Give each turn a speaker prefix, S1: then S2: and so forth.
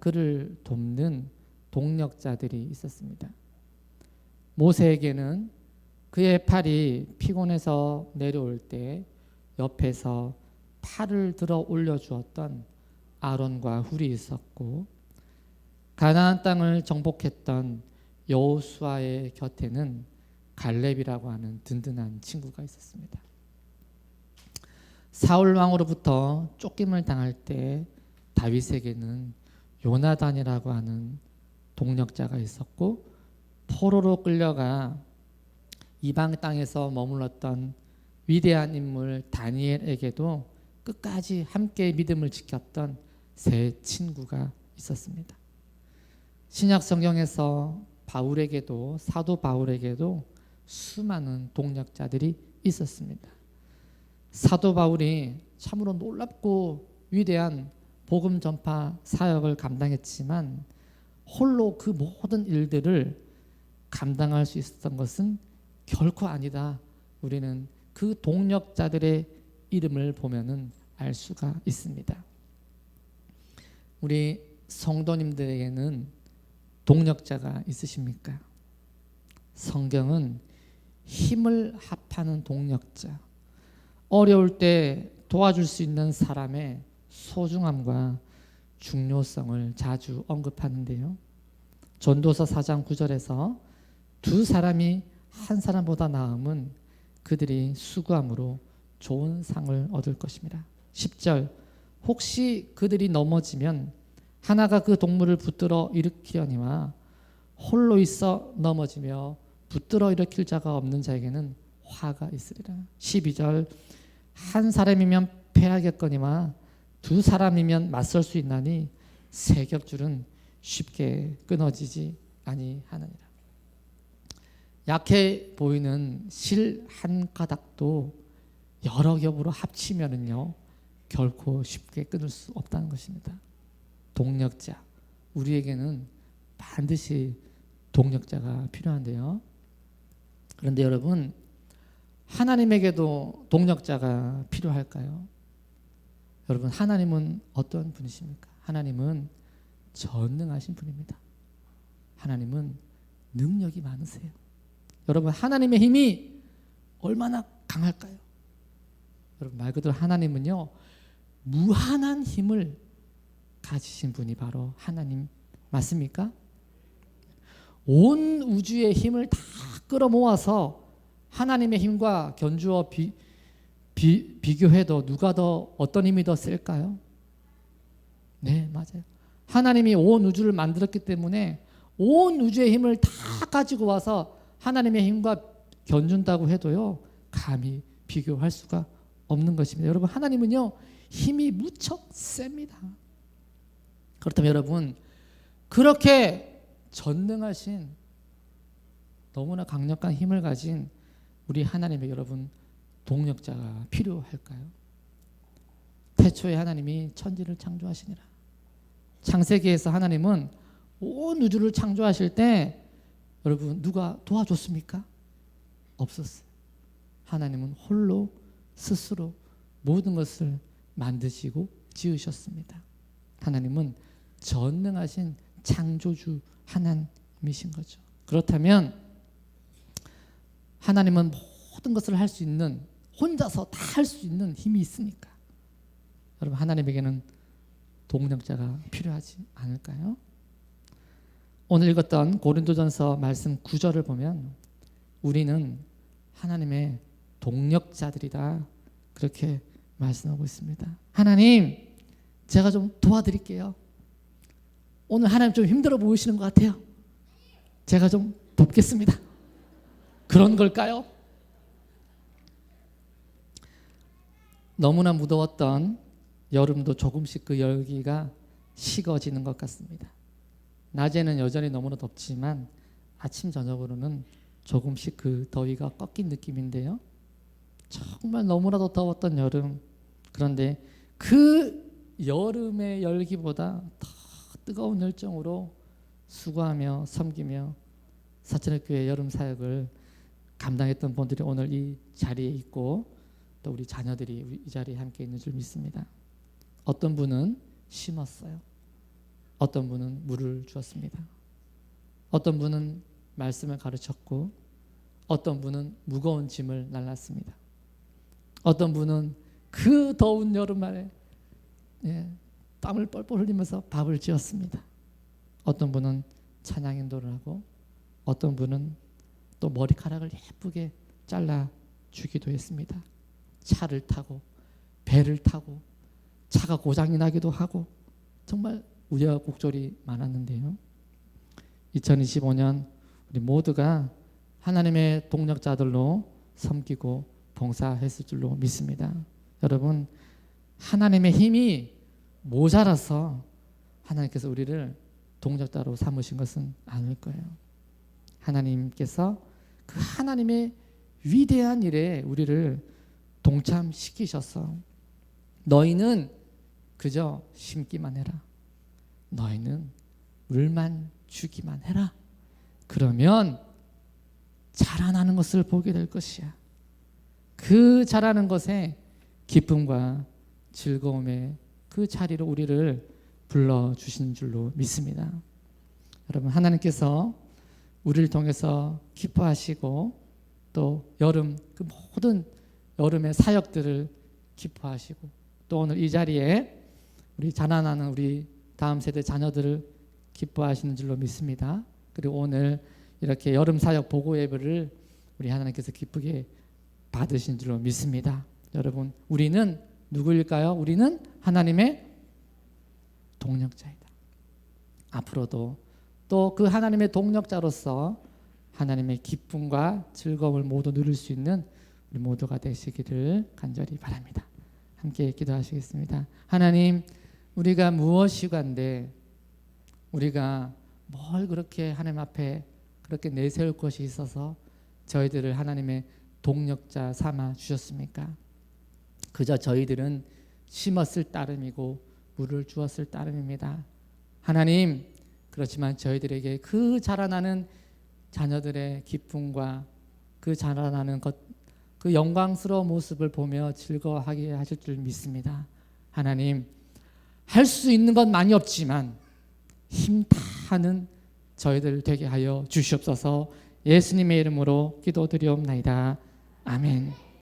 S1: 그를 돕는 동력자들이 있었습니다. 모세에게는 그의 팔이 피곤해서 내려올 때 옆에서 팔을 들어 올려 주었던 아론과 훌이 있었고 가나안 땅을 정복했던 여호수아의 곁에는 갈렙이라고 하는 든든한 친구가 있었습니다. 사울 왕으로부터 쫓김을 당할 때 다윗에게는 요나단이라고 하는 동력자가 있었고 포로로 끌려가 이방 땅에서 머물렀던 위대한 인물 다니엘에게도 끝까지 함께 믿음을 지켰던 세 친구가 있었습니다. 신약 성경에서 바울에게도 사도 바울에게도 수많은 동력자들이 있었습니다. 사도 바울이 참으로 놀랍고 위대한 복음 전파 사역을 감당했지만 홀로 그 모든 일들을 감당할 수 있었던 것은 결코 아니다. 우리는 그 동력자들의 이름을 보면은 알 수가 있습니다. 우리 성도님들에게는 동력자가 있으십니까? 성경은 힘을 합하는 동력자, 어려울 때 도와줄 수 있는 사람의 소중함과 중요성을 자주 언급하는데요. 전도서 4장 9절에서 두 사람이 한 사람보다 나음은 그들이 수고함으로 좋은 상을 얻을 것입니다. 10절 혹시 그들이 넘어지면 하나가 그 동물을 붙들어 일으키려니와 홀로 있어 넘어지며 붙들어 일으킬 자가 없는 자에게는 화가 있으리라. 12절 한 사람이면 패하겠거니와 두 사람이면 맞설 수 있나니 세 겹줄은 쉽게 끊어지지 아니하느니라. 약해 보이는 실 한 가닥도 여러 겹으로 합치면은요 결코 쉽게 끊을 수 없다는 것입니다. 동력자 우리에게는 반드시 동력자가 필요한데요. 그런데 여러분 하나님에게도 동력자가 필요할까요? 여러분 하나님은 어떤 분이십니까? 하나님은 전능하신 분입니다. 하나님은 능력이 많으세요. 여러분 하나님의 힘이 얼마나 강할까요? 여러분 말 그대로 하나님은요 무한한 힘을 가지신 분이 바로 하나님 맞습니까? 온 우주의 힘을 다 끌어모아서 하나님의 힘과 견주어 비, 비, 비교해도 누가 더 어떤 힘이 더 셀까요? 네 맞아요. 하나님이 온 우주를 만들었기 때문에 온 우주의 힘을 다 가지고 와서 하나님의 힘과 견준다고 해도요 감히 비교할 수가 없는 것입니다. 여러분 하나님은요 힘이 무척 셉니다. 그렇다면 여러분 그렇게 전능하신 너무나 강력한 힘을 가진 우리 하나님의 여러분 동력자가 필요할까요? 태초에 하나님이 천지를 창조하시니라. 창세기에서 하나님은 온 우주를 창조하실 때 여러분 누가 도와줬습니까? 없었어요. 하나님은 홀로 스스로 모든 것을 만드시고 지으셨습니다. 하나님은 전능하신 창조주 하나님이신 거죠. 그렇다면 하나님은 모든 것을 할 수 있는 혼자서 다 할 수 있는 힘이 있으니까 여러분 하나님에게는 동력자가 필요하지 않을까요? 오늘 읽었던 고린도전서 말씀 9절을 보면 우리는 하나님의 동력자들이다 그렇게 말씀하고 있습니다. 하나님, 제가 좀 도와드릴게요. 오늘 하나님 좀 힘들어 보이시는 것 같아요. 제가 좀 돕겠습니다. 그런 걸까요? 너무나 무더웠던 여름도 조금씩 그 열기가 식어지는 것 같습니다. 낮에는 여전히 너무나 덥지만 아침 저녁으로는 조금씩 그 더위가 꺾인 느낌인데요. 정말 너무나도 더웠던 여름. 그런데 그 여름의 열기보다 더 뜨거운 열정으로 수고하며 섬기며 사천의 교회 여름 사역을 감당했던 분들이 오늘 이 자리에 있고 또 우리 자녀들이 이 자리에 함께 있는 줄 믿습니다. 어떤 분은 심었어요. 어떤 분은 물을 주었습니다. 어떤 분은 말씀을 가르쳤고 어떤 분은 무거운 짐을 날랐습니다. 어떤 분은 그 더운 여름날에 예, 땀을 뻘뻘 흘리면서 밥을 지었습니다. 어떤 분은 찬양 인도를 하고 어떤 분은 또 머리카락을 예쁘게 잘라 주기도 했습니다. 차를 타고 배를 타고 차가 고장이 나기도 하고 정말 우여곡절이 많았는데요. 2025년 우리 모두가 하나님의 동력자들로 섬기고 봉사했을 줄로 믿습니다. 여러분 하나님의 힘이 모자라서 하나님께서 우리를 동력자로 삼으신 것은 아닐 거예요. 하나님께서 그 하나님의 위대한 일에 우리를 동참시키셔서 너희는 그저 심기만 해라. 너희는 물만 주기만 해라. 그러면 자라나는 것을 보게 될 것이야. 그 자라는 것에 기쁨과 즐거움의 그 자리로 우리를 불러 주신 줄로 믿습니다. 여러분 하나님께서 우리를 통해서 기뻐하시고 또 여름 그 모든 여름의 사역들을 기뻐하시고 또 오늘 이 자리에 우리 자라나는 우리 다음 세대 자녀들을 기뻐하시는 줄로 믿습니다. 그리고 오늘 이렇게 여름 사역 보고 예배를 우리 하나님께서 기쁘게 받으신 줄로 믿습니다. 여러분, 우리는 누구일까요? 우리는 하나님의 동력자이다. 앞으로도 또 그 하나님의 동력자로서 하나님의 기쁨과 즐거움을 모두 누릴 수 있는 우리 모두가 되시기를 간절히 바랍니다. 함께 기도하시겠습니다. 하나님, 우리가 무엇이 간데 우리가 뭘 그렇게 하나님 앞에 그렇게 내세울 것이 있어서 저희들을 하나님의 동력자 삼아 주셨습니까? 그저 저희들은 심었을 따름이고 물을 주었을 따름입니다. 하나님, 그렇지만 저희들에게 그 자라나는 자녀들의 기쁨과 그 자라나는 것, 그 영광스러운 모습을 보며 즐거워하게 하실 줄 믿습니다. 하나님, 할 수 있는 건 많이 없지만 힘 다하는 저희들 되게 하여 주시옵소서 예수님의 이름으로 기도드리옵나이다. 아멘.